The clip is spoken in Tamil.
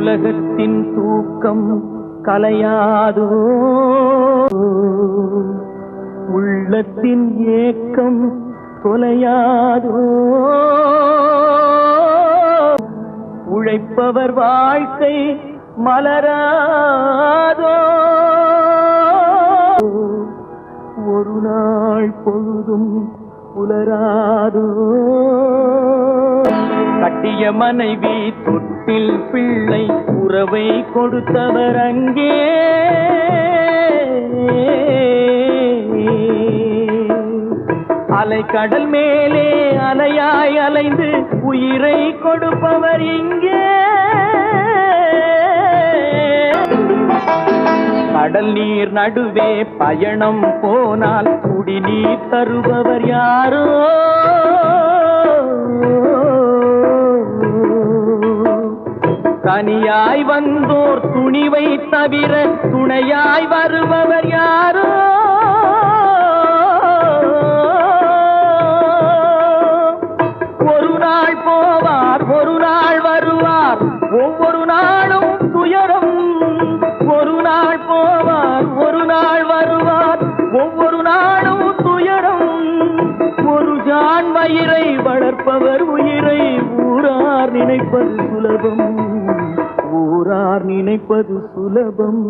உலகத்தின் தூக்கம் கலையாதோ? உள்ளத்தின் ஏக்கம் தொலையாதோ? உழைப்பவர் வாழ்க்கை மலராதோ? ஒரு நாள் பொழுதும் புலராதோ காட்டிய மனைவி தொட்டில் பிள்ளை உறவை கொடுத்தவர் அங்கே. அலை கடல் மேலே அலையாய் அலைந்து உயிரை கொடுப்பவர் இங்கே. கடல் நீர் நடுவே பயணம் போனால் குடிநீர் தருபவர் யாரோ? தனியாய் வந்தோர் துணிவை தவிர துணையாய் வருபவர் யாரோ? ஒரு நாள் போவார் ஒரு நாள் வருவார். ஒவ்வொரு நாளும் துயரம். ஒரு நாள் போவார் ஒரு நாள் வருவார். ஒவ்வொரு நாளும் துயரம். ஒரு ஜான் வயிறை வளர்ப்பவர் உயிரை ஊரார் நினைப்பது சுலபம். ஊரார் நினைப்பது சுலபம்.